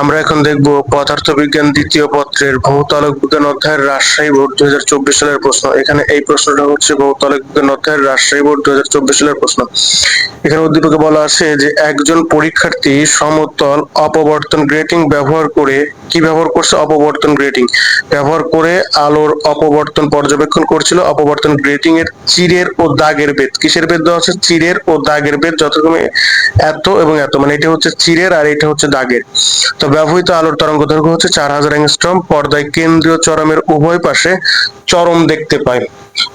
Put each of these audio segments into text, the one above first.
আমরা এখন দেখব পদার্থবিজ্ঞান দ্বিতীয় পত্রের ভৌতালক বিজ্ঞান অধ্যায়ের রাজশাহী বোর্ড দুই হাজার চব্বিশ সালের প্রশ্ন। এখানে এই প্রশ্নটা হচ্ছে ভৌতালক বিজ্ঞান অধ্যায়ের রাজশাহী বোর্ড দুই হাজার চব্বিশ সালের প্রশ্ন। এখানে উদ্দীপকে বলা আছে যে একজন পরীক্ষার্থী সমতল অপবর্তন গ্রেটিং ব্যবহার করে কি ব্যবহার করছে? অপবর্তন গ্রেটিং। ব্যবহার করে আলোর অপবর্তন পর্যবেক্ষণ করছিল। অপবর্তন গ্রেটিং এর চিরের ও দাগের বেদ কিসের বেদ দেওয়া আছে? চিরের ও দাগের বেদ যথাক্রমে এত এবং এত। মানে এটা হচ্ছে চিরের আর এটা হচ্ছে দাগের। তো ব্যবহৃত আলোর তরঙ্গ দৈর্ঘ্য হচ্ছে চার হাজার পর্দায় কেন্দ্রীয় চরমের উভয় পাশে চরম দেখতে পায়।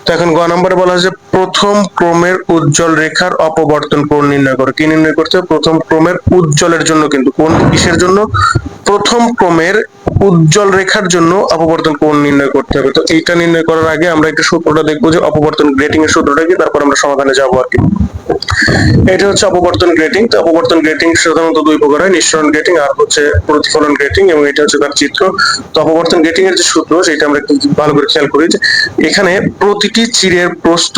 তো এখন গ নম্বরে বলা হয়েছে, প্রথম ক্রমের উজ্জ্বল রেখার অপবর্তন কোণ নির্ণয় করো। কি নির্ণয় করতে প্রথম ক্রমের উজ্জ্বলের জন্য কিন্তু কোন কিসের জন্য? প্রথম ক্রমের উজ্জ্বল রেখার জন্য অপবর্তন কোণ নির্ণয় করতে হবে। তো এইটা নির্ণয় করার আগে আমরা একটু সূত্রটা দেখব যে অপবর্তন গ্রেটিং এর সূত্রটা কি, তারপর আমরা সমাধানে যাব আর কি। এটা হচ্ছে অপবর্তন গ্রেটিং তো অপবর্তন গ্রেটিং সাধারণত দুই প্রকার হয়, নিঃসরণ গ্রেটিং আর হচ্ছে প্রতিফলন গ্রেটিং এবং এটা হচ্ছে তার চিত্র। তো অপবর্তন গ্রেটিং এর যে সূত্র, সেটা আমরা একটু ভালো করে খেয়াল করি যে এখানে প্রতিটি চিরের প্রস্থ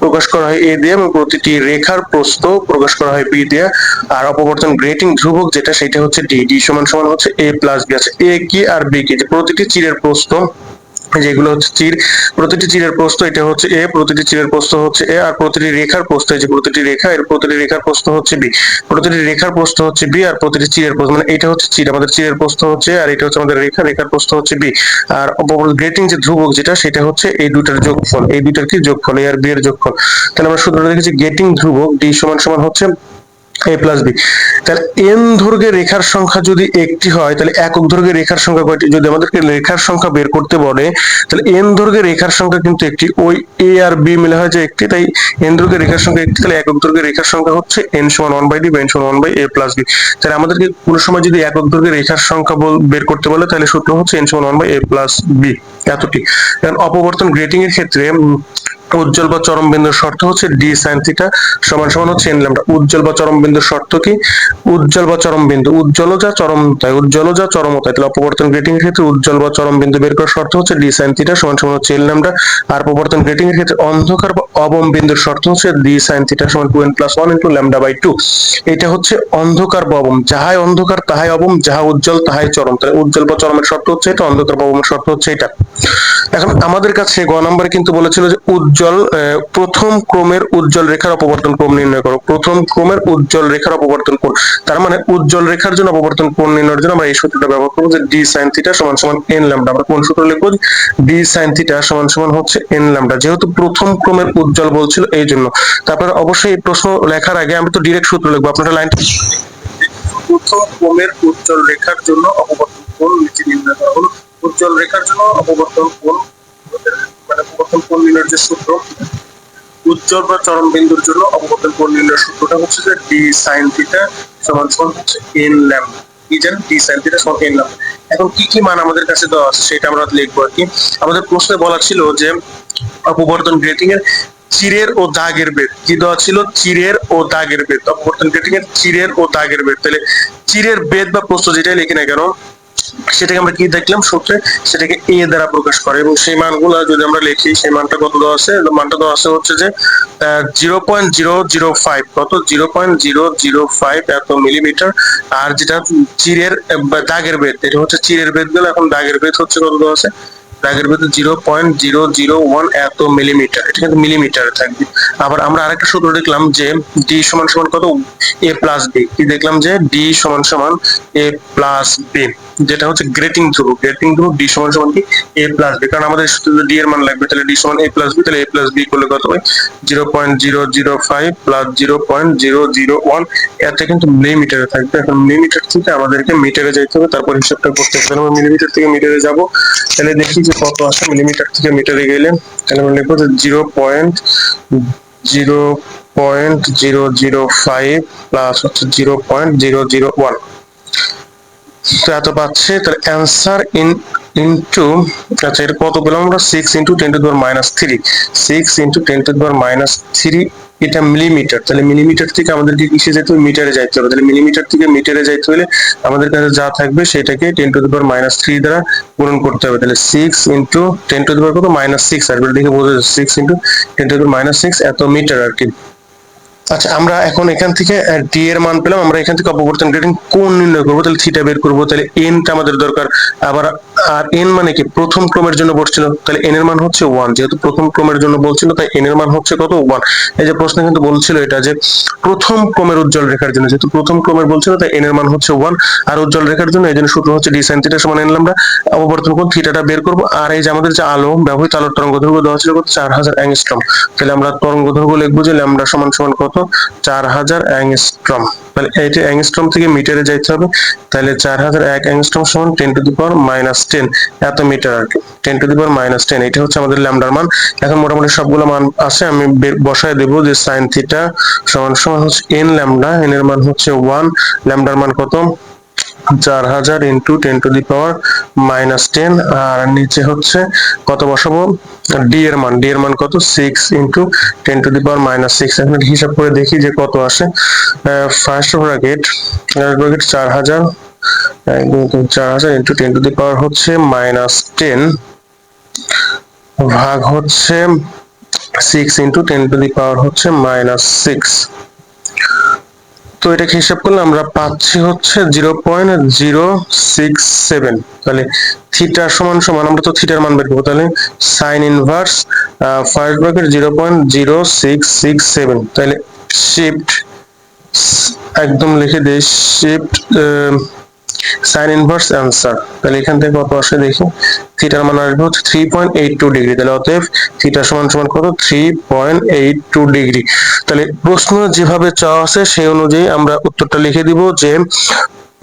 প্রকাশ করা হয় এ দিয়ে এবং প্রতিটি রেখার প্রস্থ প্রকাশ করা হয় বি দিয়ে। আর অপবর্তন গ্রেটিং ধ্রুবক যেটা, সেটা হচ্ছে ডি ডি সমান সমান হচ্ছে এ প্লাস বি আছে। এ কি আর বি কি? প্রতিটি চিরের প্রস্থ যেগুলো হচ্ছে চির প্রতিটি চিরের প্রস্থ এটা হচ্ছে এ প্রতিটি চিরের প্রস্থ হচ্ছে এ আর প্রতিটি রেখার প্রস্থ যে প্রতিটি রেখা, এর প্রতিটি রেখার প্রস্থ হচ্ছে বি প্রতিটি রেখার প্রস্থ হচ্ছে বি আর প্রতিটি চিরের প্রস্থ মানে এটা হচ্ছে চির আমাদের চিরের প্রস্থ হচ্ছে আর এটা হচ্ছে আমাদের রেখা, রেখার প্রস্থ হচ্ছে বি আর গ্রেটিং যে ধ্রুবক যেটা, সেটা হচ্ছে এই দুটার যোগফল, এই দুটার কি যোগফল এ আর বি এর যোগফল। তাহলে আমরা সূত্রটা দেখেছি গেটিং ধ্রুবক ডি সমান সমান হচ্ছে এ প্লাস বি তাহলে এন দৈর্ঘ্যের রেখার সংখ্যা যদি একটি হয়, তাহলে একক দৈর্ঘ্যের রেখার সংখ্যা কয়টি? যদি আমাদেরকে রেখার সংখ্যা বের করতে বলে, তাহলে এন দৈর্ঘ্যের রেখার সংখ্যা কিন্তু একটি। ওই এ আর বি মিলে হয় যে একটি, তাই এন দৈর্ঘ্যের রেখার সংখ্যা একটি, তাহলে একক দৈর্ঘ্যের রেখার সংখ্যা হচ্ছে এন সমান ওয়ান বাই ডি এন সমান one by A plus B তাহলে আমাদেরকে কোনো সময় যদি একক দৈর্ঘ্যের রেখার সংখ্যা বের করতে বলে, তাহলে সূত্র হচ্ছে এন সমান one by A plus B এতটি। অপবর্তন গ্রেটিং এর ক্ষেত্রে উজ্জ্বল বা চরম বিন্দুর শর্ত হচ্ছে ডি সাইন থিটা সমান সমান হচ্ছে এন ল্যামডা উজ্জ্বল বা চরম বিন্দুর শর্ত কি? উজ্জ্বল বা চরম বিন্দু। উজ্জ্বল যা, চরম তাই। উজ্জ্বল যা, চরম তাই। তাহলে অপবর্তন গ্রেটিং এর ক্ষেত্রে উজ্জ্বল বা চরম বিন্দু বের করার শর্ত হচ্ছে ডি সাইন থিটা সমান সমান হচ্ছে এন ল্যামডা আর অপবর্তন গ্রেটিং এর ক্ষেত্রে অন্ধকার বা অবম বিন্দুর শর্ত হচ্ছে ডি সাইন থিটা সমান two N plus one into lambda by two এটা হচ্ছে অন্ধকার বা অবম। যাহাই অন্ধকার, তাহাই অবম। যাহা উজ্জ্বল, তাহাই চরম। তাহলে উজ্জ্বল বা চরমের শর্ত হচ্ছে এটা, অন্ধকার বা অবমের শর্ত হচ্ছে এটা। এখন আমাদের কাছে গ নম্বরে কিন্তু বলেছিল যে উজ্জ্বল প্রথম ক্রমের উজ্জ্বল রেখার অপবর্তন কোণ নির্ণয় করো। প্রথম ক্রমের উজ্জ্বল রেখার অপবর্তন কোণ। তার মানে উজ্জ্বল রেখার জন্য অপবর্তন কোণ নির্ণয়ের জন্য আমরা এই সূত্রটা ব্যবহার করব যে ডি সাইন থিটা সমান সমান এন ল্যামডা আমরা কোন সূত্র লিখব? ডি সাইন থিটা সমান সমান হচ্ছে এন ল্যামডা যেহেতু প্রথম ক্রমের উজ্জ্বল বলছিল এই জন্য। তারপর অবশ্যই এই প্রশ্ন লেখার আগে আমি তো ডিরেক্ট সূত্র লিখব। আপনারা লাইনটা প্রথম ক্রমের উজ্জ্বল রেখার জন্য অপবর্তন কোণ নিচে নির্ণয় করা হলো। উজ্জ্বল রেখার জন্য অপবর্তন কোণ অপবর্তন কোণ নির্ণয়ের যে সূত্র, উজ্জ্বল বা চরম বিন্দুর জন্য অববর্তন কোণ নির্ণয়ের সূত্রটা হচ্ছে যে ডি সাইন থিটা সমান সমান হচ্ছে এন ল্যামডা কি জানেন? ডি সাইন থিটা সমান এন ল্যামডা এখন কি কি মান আমাদের কাছে দেওয়া আছে সেটা আমরা লিখব আর কি। আমাদের প্রশ্নে বলা ছিল যে, অপবর্তন গ্রেটিং এর চিরের ও দাগের বেদ কি দেওয়া ছিল? চিরের ও দাগের বেদ অপবর্তন গ্রেটিং এর চিরের ও দাগের বেদ তাহলে চিরের বেদ বা প্রশ্ন যেটাই লিখি না কেন সেটাকে আমরা কি দেখলাম? সূত্রে সেটাকে এ দ্বারা প্রকাশ করে এবং সেই মানগুলো যদি আমরা লিখি, সেই মানটা কত দেওয়া আছে? মানটা দেওয়া আছে হচ্ছে যে zero point zero zero five কত? Zero point zero zero five এত মিলিমিটার আর যেটা চিরের দাগের বেদ এটা হচ্ছে চিরের বেদগুলো এখন দাগের বেদ হচ্ছে কত দেওয়া আছে? দাগের ভিতরে zero point zero zero one এত মিলিমিটার এটা কিন্তু মিলিমিটারে থাকবে। আবার আমরা আরেকটা সূত্র দেখলাম যে ডি সমান সমান কত? এ প্লাস বি কি দেখলাম যে ডি সমান সমান এ প্লাস বি যেটা হচ্ছে গ্রেটিং ধ্রুবক গ্রেটিং ধ্রুবক ডি সমান সমান কি? এ প্লাস বি কারণ আমাদের ডি এর মান লাগবে, তাহলে ডি সমান এ প্লাস বি তাহলে এ প্লাস বি করলে কত হয়? Zero point zero zero five plus zero point zero zero one এতে কিন্তু মিলিমিটারে থাকবে। এখন মিলিমিটার থেকে আমাদেরকে মিটারে যাইতে হবে। তারপর হিসাবটা করতে হবে। মিলিমিটার থেকে মিটারে যাব। তাহলে দেখি যে কত আসে মিলিমিটার থেকে মিটারে গেলে তাহলে আমরা লিখব যে zero point zero point zero zero five plus হচ্ছে zero point zero zero one এত পাচ্ছে, তাহলে অ্যান্সার ইন ইন্টু আচ্ছা এটা কত পেলাম আমরা? Six into ten to power minus three six into ten to power minus three এটা মিলিমিটার তাহলে মিলিমিটার থেকে আমাদেরকে কিসে যেতে হবে? মিটারে যাইতে হবে। তাহলে মিলিমিটার থেকে মিটারে যাইতে হলে আমাদের কাছে যা থাকবে সেটাকে ten to power minus three দ্বারা পূরণ করতে হবে। তাহলে six into ten to power কত? মাইনাস সিক্স আর দেখে বোঝা যাচ্ছে six into ten to power minus six এত মিটার আর কি। আচ্ছা আমরা এখন এখান থেকে ডি এর মান পেলাম, আমরা এখান থেকে অপবর্তন গ্রেডিং কোন নির্ণয় করব? তাহলে থিটা বের করব, তাহলে এনটা আমাদের দরকার। আবার, আর এন মানে কি? প্রথম ক্রমের জন্য বলছিল, তাহলে এন এর মান হচ্ছে ওয়ান যেহেতু প্রথম ক্রমের জন্য বলছিল, তাই এন এর মান হচ্ছে কত? ওয়ান এই যে প্রশ্ন কিন্তু বলছিল এটা যে, প্রথম ক্রমের উজ্জ্বল রেখার জন্য, যেহেতু প্রথম ক্রমের বলছিল, তাই এন এর মান হচ্ছে ওয়ান আর উজ্জ্বল রেখার জন্য, এই জন্য সূত্র হচ্ছে ডি সাইন থিটা সমান এন আমরা অপবর্তন কোণ থিটাটা বের করব। আর এই যে আমাদের যে আলো, ব্যবহৃত আলোর তরঙ্গ দৈর্ঘ্য দেওয়া ছিল কত? চার হাজার অ্যাংস্ট্রম। তাহলে আমরা তরঙ্গ দৈর্ঘ্য লিখব যে ল্যামডা সমান সমান কত? চার হাজার অ্যাংস্ট্রম। মানে এটি অ্যাংস্ট্রম থেকে মিটারে যাইতে হবে তাহলে চার হাজার এক অ্যাংস্ট্রম সমান ten to the power minus ten, এত মিটার আর কি। Ten to the power minus ten, এটা হচ্ছে আমাদের ল্যামডার মান। এখন মোটামুটি সবগুলো মান আছে, আমি বসায় দেবো যে সাইন থিটা সমান সমান হচ্ছে এন ল্যামডা এন এর মান হচ্ছে ওয়ান, ল্যামডার মান কত? চার হাজার into ten to the power minus ten আর নিচে হচ্ছে কত বসাবো? ডি এর মান ডি এর মান কত? Six into ten to the power minus six এখন হিসাব করে দেখি যে কত আসে। ফার্স্ট ব্র্যাকেট ব্র্যাকেট চার হাজার চার হাজার into ten to the power হচ্ছে মাইনাস টেন ভাগ হচ্ছে six into ten to the power হচ্ছে মাইনাস সিক্স তো এটাকে হিসাব করলে আমরা পাচ্ছি হচ্ছে zero point zero six seven. তাহলে থিটার সমান সমান, আমরা তো থিটার মান বের করব, তাহলে sine inverse first bracket zero point zero six six seven. তাহলে শিফট একদম লিখে দেই শিফট সাইন ইনভার্স অ্যান্সার তাহলে এখান থেকে কত আসে দেখি। থিটার মান আসবে হচ্ছে three point eight two degree তাহলে অতএব থিটা সমান সমান কত? Three point eight two degree তাহলে প্রশ্ন যেভাবে চাওয়া আছে সেই অনুযায়ী আমরা উত্তরটা লিখে দিব যে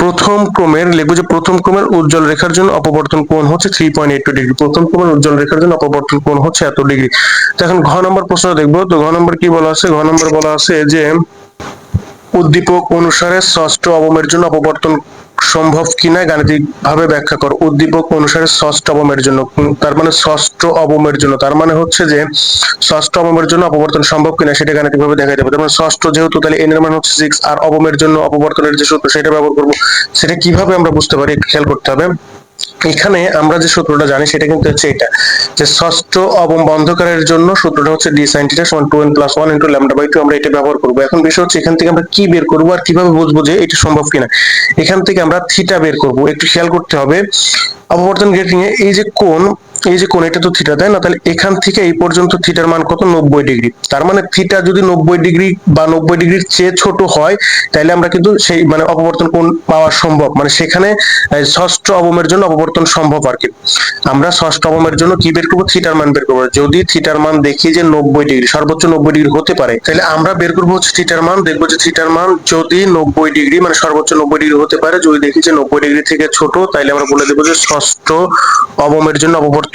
প্রথম ক্রমের, লিখব যে প্রথম ক্রমের উজ্জ্বল রেখার জন্য অপবর্তন কোণ হচ্ছে three point eight two degree প্রথম ক্রমের উজ্জ্বল রেখার জন্য অপবর্তন কোণ হচ্ছে এত ডিগ্রি তো এখন ঘ নম্বর প্রশ্ন দেখব। তো ঘ নম্বর কি বলা আছে? ঘ নম্বর বলা আছে যে উদ্দীপক অনুসারে ষষ্ঠ অবমের জন্য অপবর্তন সম্ভব কিনা গাণিতিক ভাবে ব্যাখ্যা কর। উদ্দীপক অনুসারে ষষ্ঠ অবমের জন্য তার মানে ষষ্ঠ অবমের জন্য। তার মানে হচ্ছে যে, ষষ্ঠ অবমের জন্য অপবর্তন সম্ভব কিনা সেটা গাণিতিক ভাবে দেখা যাবে। তার মানে ষষ্ঠ যেহেতু, তাহলে এন এর মান হচ্ছে সিক্স আর অবমের জন্য অপবর্তনের যে সূত্র, সেটা ব্যবহার করব। সেটা কীভাবে আমরা বুঝতে পারি? খেয়াল করতে হবে। এখানে আমরা যে সূত্রটা জানি সেটা কিন্তু হচ্ছে এটা, যে ষষ্ঠ অবম বন্ধকারের জন্য সূত্রটা হচ্ছে ডি সাইন থিটা সমান two N plus one into lambda by two আমরা এটা ব্যবহার করব। এখন বিষয় হচ্ছে এখান থেকে আমরা কি বের করব আর কীভাবে বুঝব যে এটা সম্ভব কিনা? এখান থেকে আমরা থিটা বের করব। একটু খেয়াল করতে হবে। অপবর্তন গ্রেটিং এ এই যে কোন এই যে কোন তো থিটা তাই না? তাহলে এখান থেকে এই পর্যন্ত থিটার মান কত? নব্বই ডিগ্রি। তার মানে থিটা যদি নব্বই ডিগ্রি বা নব্বই ডিগ্রির চেয়ে ছোট হয় তাহলে আমরা কিন্তু সেই মানে অপবর্তন কোণ পাওয়া সম্ভব। মানে সেখানে ষষ্ঠ অবমের জন্য অপবর্তন সম্ভব আর কি। আমরা ষষ্ঠ অবমের জন্য কি বের করব? থিটার মান বের করব। যদি থিটার মান দেখি যে নব্বই ডিগ্রি, সর্বোচ্চ নব্বই ডিগ্রি হতে পারে তাহলে আমরা বের করব হচ্ছে থিটার মান। দেখব যে থিটার মান যদি নব্বই ডিগ্রি মানে সর্বোচ্চ নব্বই ডিগ্রি হতে পারে, যদি দেখি যে নব্বই ডিগ্রি থেকে ছোট তাহলে আমরা বলে দেবো যে ষষ্ঠ অবমের জন্য অপবর্তন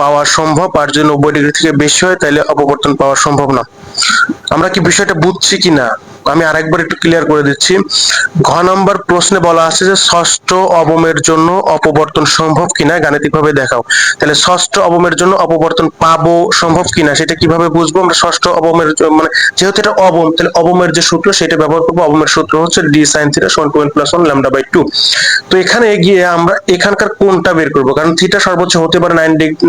পাওয়া সম্ভব। আর যদি নব্বই ডিগ্রি থেকে বেশি হয় তাহলে অপবর্তন পাওয়া সম্ভব না। আমরা কি বিষয়টা বুঝছি কিনা? আমি আরেকবার একটু ক্লিয়ার করে দিচ্ছি। ঘ নম্বর প্রশ্নে বলা আছে যে, ষষ্ঠ অবমের জন্য অপবর্তন সম্ভব কিনা? গাণিতিকভাবে দেখাও। তাহলে ষষ্ঠ অবমের জন্য অপবর্তন পাবো সম্ভব কিনা? সেটা কীভাবে বুঝব? আমরা ষষ্ঠ অবমের মানে যেহেতু এটা অবম, তাহলে অবমের যে সূত্র, সেটা ব্যবহার করব। অবমের সূত্র হচ্ছে ডি সাইন থিটা সমান two plus one lambda by two তো এখানে গিয়ে আমরা এখানকার কোনটা বের করব। কারণ থিটা সর্বোচ্চ হতে পারে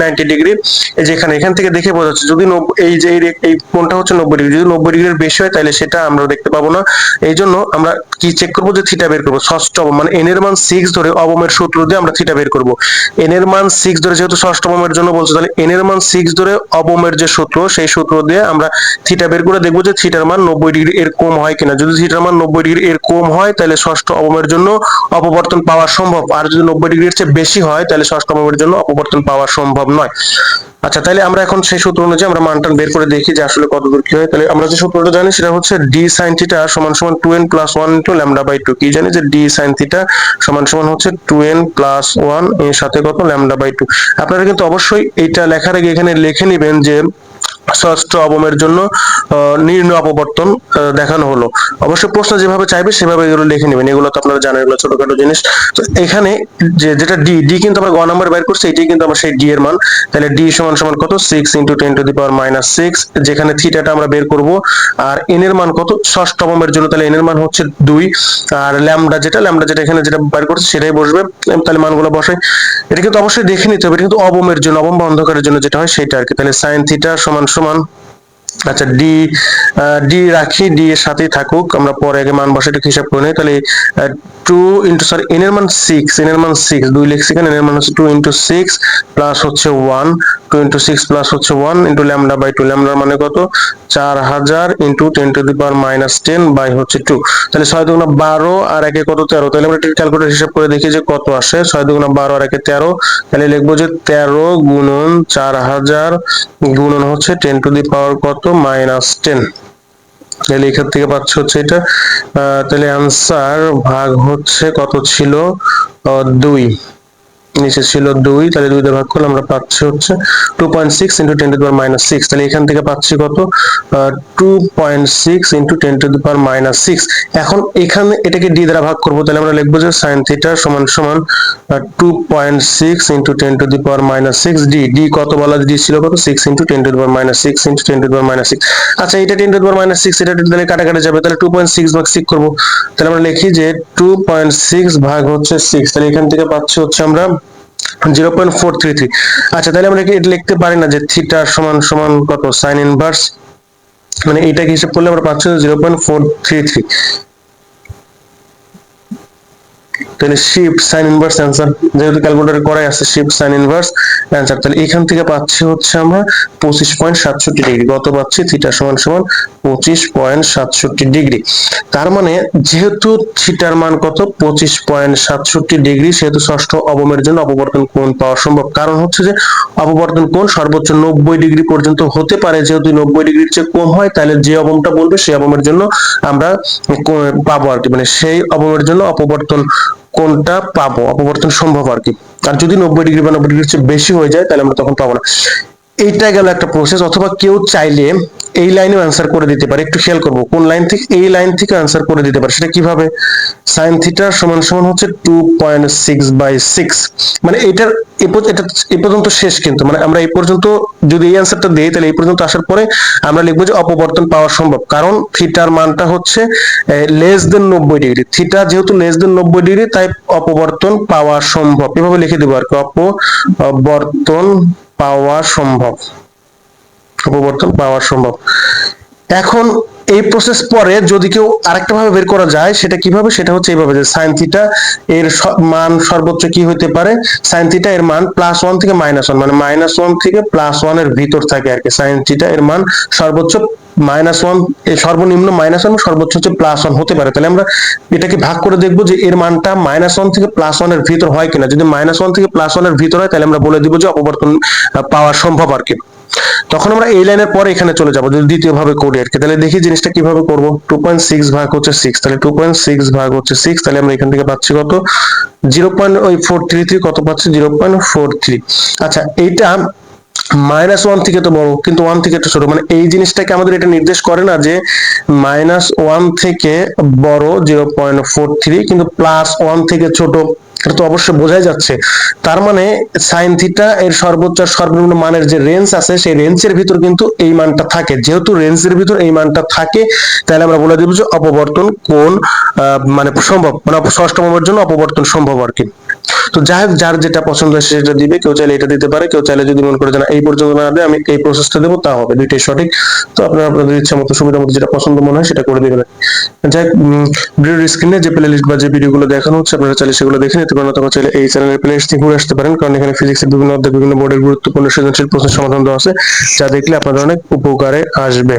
নাইনটি ডিগ্রি এই যে এখানে, এখান থেকে দেখে বোঝা যাচ্ছে, যদি এই যে এই কোনটা হচ্ছে নব্বই ডিগ্রি যদি নব্বই ডিগ্রির বেশি হয়, তাহলে সেটা আমরা দেখতে পাবো না। এই জন্য আমরা কি চেক করব যে থিটা বের করব? ষষ্ঠ অবম মানে এন এর মান সিক্স ধরে অবমের সূত্র দিয়ে আমরা থিটা বের করব। এন এর মান সিক্স ধরে যেহেতু ষষ্ঠ অবমের জন্য বলছে, তাহলে এন এর মান সিক্স ধরে অবমের যে সূত্র, সেই সূত্র দিয়ে আমরা থিটা বের করে দেখব যে থিটার মান নব্বই ডিগ্রি এর কম হয় কিনা। যদি থিটার মান নব্বই ডিগ্রি এর কম হয়, তাহলে ষষ্ঠ অবমের জন্য অপবর্তন পাওয়া সম্ভব। আর যদি নব্বই ডিগ্রির চেয়ে বেশি হয়, তাহলে ষষ্ঠ অবমের জন্য অপবর্তন পাওয়া সম্ভব নয়। আচ্ছা তাহলে আমরা এখন সেই সূত্র অনুযায়ী আমরা মানটা বের করে দেখি যে আসলে কত দূর কি হয়। তাহলে আমরা যে সূত্রটা জানি সেটা হচ্ছে ডি সাইন থিটা সমান সমান two N plus one into lambda by two কি জানি যে ডি সাইন থিটা সমান সমান হচ্ছে টু এন প্লাস ওয়ানের সাথে কত? ল্যামডা বাই টু আপনারা কিন্তু অবশ্যই এইটা লেখার আগে এখানে লিখে নেবেন যে ষষ্ঠ অবমের জন্য নির্ণয় অপবর্তন দেখানো হলো। অবশ্যই প্রশ্ন যেভাবে চাইবে, সেভাবে এগুলো লিখে নেবেন। এগুলো তো আপনারা জানেন, এগুলো ছোটখাটো জিনিস। তো এখানে যে, যেটা ডি ডি কিন্তু আমরা গ নাম্বার বের করছি, এটাই কিন্তু আমার সেই ডি এর মান। তাহলে ডি সমান সমান কত? Six into ten to the power minus six যেখানে থিটাটা আমরা বের করব। আর এন এর মান কত? ষষ্ঠ অবমের জন্য তাহলে এন এর মান হচ্ছে দুই। আর ল্যামডা যেটা ল্যামডা যেটা এখানে যেটা বের করছে, সেটাই বসবে। তাহলে মানগুলো বসে। এটা কিন্তু অবশ্যই দেখে নিতে হবে। এটা কিন্তু অবমের জন্য অবম অন্ধকারের জন্য যেটা হয়, সেটা আর কি। তাহলে সাইন থিটা সমান সমান আচ্ছা ডি ডি রাখি ডি এর সাথেই থাকুক, আমরা পরে আগে মান বসাটা হিসাব করে নিই, তাহলে টু ইন্টু সরি এন এর মান সিক্স এন এর মান সিক্স দুই লিখছি এখানে এন এর মান হচ্ছে টু ইন্টু সিক্স প্লাস হচ্ছে one two into six plus হচ্ছে one into lambda by two ল্যামডার মানে কত? চার হাজার into ten to the power minus ten by হচ্ছে টু তাহলে ছয় দুগুণা বারো আর একে কত? তেরো। তাহলে আমরা ক্যালকুলেটর হিসাব করে দেখি যে কত আসে। ছয় দুগুণা বারো আর একে তেরো। তাহলে লিখব যে তেরো গুণন চার হাজার গুণন হচ্ছে টেন টু দি পাওয়ার কত? মাইনাস টেন তাহলে এখান থেকে পাচ্ছ হচ্ছে এটা তাহলে আনসার ভাগ হচ্ছে কত ছিল? দুই। নিচে ছিল দুই, তাহলে দুই দিয়ে ভাগ করলে আমরা পাচ্ছি হচ্ছে two point six into ten to the power minus six তাহলে এখান থেকে পাচ্ছি কত? Two point six into ten to the power minus six এখন এখানে এটাকে ডি দ্বারা ভাগ করব, তাহলে আমরা লিখব যে সাইন থিটা সমান সমান two point six ten to the power minus six D D কত বলা ডি ছিল কত? Six into ten to the power minus six into ten to the power minus six আচ্ছা এটা ten to the power minus six এটা তাহলে কাটাকাটি যাবে, তাহলে টু পয়েন্ট সিক্স ভাগ সিক্স করব। তাহলে আমরা লিখি যে টু পয়েন্ট সিক্স ভাগ হচ্ছে সিক্স তাহলে এখান থেকে পাচ্ছি হচ্ছে আমরা zero point four three three. আচ্ছা তাহলে আমরা কি এটা লিখতে পারি না যে থিটা সমান সমান কত? Sine inverse. মানে এইটাকে হিসাব করলে আমরা পাচ্ছি zero point four three three. তাহলে শিফট সাইন ইনভার্স অ্যান্সার যেহেতু ক্যালকুলেটর করাই আছে শিফট সাইন ইনভার্স অ্যান্সার তাহলে এখান থেকে পাচ্ছি হচ্ছে আমরা পঁচিশ পয়েন্ট সাতষট্টি ডিগ্রি কত পাচ্ছি থিটা সমান সমান পঁচিশ পয়েন্ট সাতষট্টি ডিগ্রি তার মানে যেহেতু থিটার মান কত? পঁচিশ পয়েন্ট সাতষট্টি ডিগ্রি সেহেতু ষষ্ঠ অবমের জন্য অপবর্তন কোণ পাওয়া সম্ভব। কারণ হচ্ছে যে অপবর্তন কোণ সর্বোচ্চ নব্বই ডিগ্রি পর্যন্ত হতে পারে, যেহেতু নব্বই ডিগ্রির চেয়ে কম হয়, তাহলে যে অবমটা বলবে, সেই অবমের জন্য আমরা পাবো আর কি। মানে সেই অবমের জন্য অপবর্তন কোনটা পাবো? অপবর্তন সম্ভব আর কি। আর যদি নব্বই ডিগ্রি বা নব্বই ডিগ্রি চেয়ে বেশি হয়ে যায়, তাহলে আমরা তখন পাবো না। এইটা গেল একটা প্রসেস অথবা কেউ চাইলে এই লাইনেও অ্যান্সার করে দিতে পারে। একটু খেয়াল করব, কোন লাইন থেকে, এই লাইন থেকে অ্যান্সার করে দিতে পারে, সেটা কীভাবে? সাইন থিটা সমান সমান হচ্ছে two point six by six মানে এটার এটা এ পর্যন্ত শেষ কিন্তু মানে আমরা এই পর্যন্ত যদি এই অ্যান্সারটা দিই, তাহলে এই পর্যন্ত আসার পরে আমরা লিখব যে অপবর্তন পাওয়া সম্ভব। কারণ থিটার মানটা হচ্ছে লেস দেন নব্বই ডিগ্রি থিটা যেহেতু লেস দেন নব্বই ডিগ্রি তাই অপবর্তন পাওয়া সম্ভব। এভাবে লিখে দেবো আর কি, অপবর্তন পাওয়া সম্ভব। উপবর্তন পাওয়া সম্ভব। এখন এই প্রসেস পরে যদি কেউ আরেকটা ভাবে বের করা যায়, সেটা কীভাবে? সেটা হচ্ছে এইভাবে যে সাইন থিটা এর মান সর্বোচ্চ কি হতে পারে? সাইন থিটা এর মান প্লাস ওয়ান থেকে মাইনাস ওয়ান মানে মাইনাস ওয়ান থেকে প্লাস ওয়ানের ভিতর থাকে আর কি। সাইন থিটা এর মান সর্বোচ্চ মাইনাস ওয়ান সর্বনিম্ন মাইনাস ওয়ান সর্বোচ্চ হচ্ছে প্লাস ওয়ান হতে পারে। তাহলে আমরা এটাকে ভাগ করে দেখব যে এর মানটা মাইনাস ওয়ান থেকে প্লাস ওয়ানের ভিতর হয় কিনা। যদি মাইনাস ওয়ান থেকে প্লাস ওয়ানের ভিতর হয়, তাহলে আমরা বলে দিব যে অপবর্তন পাওয়া সম্ভব আর কি। তখন আমরা এই লাইনের পরে এখানে চলে যাব, যদি দ্বিতীয় ভাবে করি আর তাহলে দেখি জিনিসটা কীভাবে করব। টু পয়েন্ট সিক্স ভাগ হচ্ছে সিক্স তাহলে টু পয়েন্ট সিক্স ভাগ হচ্ছে সিক্স তাহলে আমরা এখান থেকে পাচ্ছি কত? জিরো পয়েন্ট ওই ফোর থ্রি থ্রি কত পাচ্ছি? জিরো পয়েন্ট ফোর থ্রি আচ্ছা এইটা মাইনাস ওয়ান থেকে তো বড়, কিন্তু ওয়ান থেকে একটু ছোট। মানে এই জিনিসটাকে আমাদের এটা নির্দেশ করে না যে মাইনাস ওয়ান থেকে বড় জিরো পয়েন্ট ফোর থ্রি কিন্তু প্লাস ওয়ান থেকে ছোট এটা তো অবশ্যই বোঝাই যাচ্ছে। তার মানে সাইন থিটা এর সর্বোচ্চ সর্বনিম্ন মানের যে রেঞ্জ আছে, সেই রেঞ্জের ভিতর কিন্তু এই মানটা থাকে। যেহেতু রেঞ্জের ভিতর এই মানটা থাকে, তাহলে আমরা বলে দেব যে অপবর্তন কোন মানে সম্ভব মানে ষষ্ঠমের জন্য অপবর্তন সম্ভব আর কি। তো যাই হোক, যার যেটা পছন্দ হয় সেটা দিবে। কেউ চাইলে এটা দিতে পারে, কেউ চাইলে যদি মনে করে যে না এই পর্যন্ত না দেয়, আমি এই প্রসেসটা দেবো, তা হবে। দুইটাই সঠিক। তো আপনারা আপনাদের ইচ্ছা মতো, সুবিধা মতো যেটা পছন্দ মনে হয় সেটা করে দিবেন। যাই হোক ভিডিওর স্ক্রিনে যে প্লে লিস্ট বা যে ভিডিওগুলো দেখানো হচ্ছে, আপনারা চাইলে সেগুলো দেখে নিতে পারেন, অথবা চাইলে এই চ্যানেলের প্লে লিস্ট থেকে ঘুরে আসতে পারেন, কারণ এখানে ফিজিক্সের বিভিন্ন অধ্যায়, বিভিন্ন বোর্ডের গুরুত্বপূর্ণ সৃজনশীল প্রশ্নের সমাধান দেওয়া আছে, যা দেখলে আপনাদের অনেক উপকারে আসবে।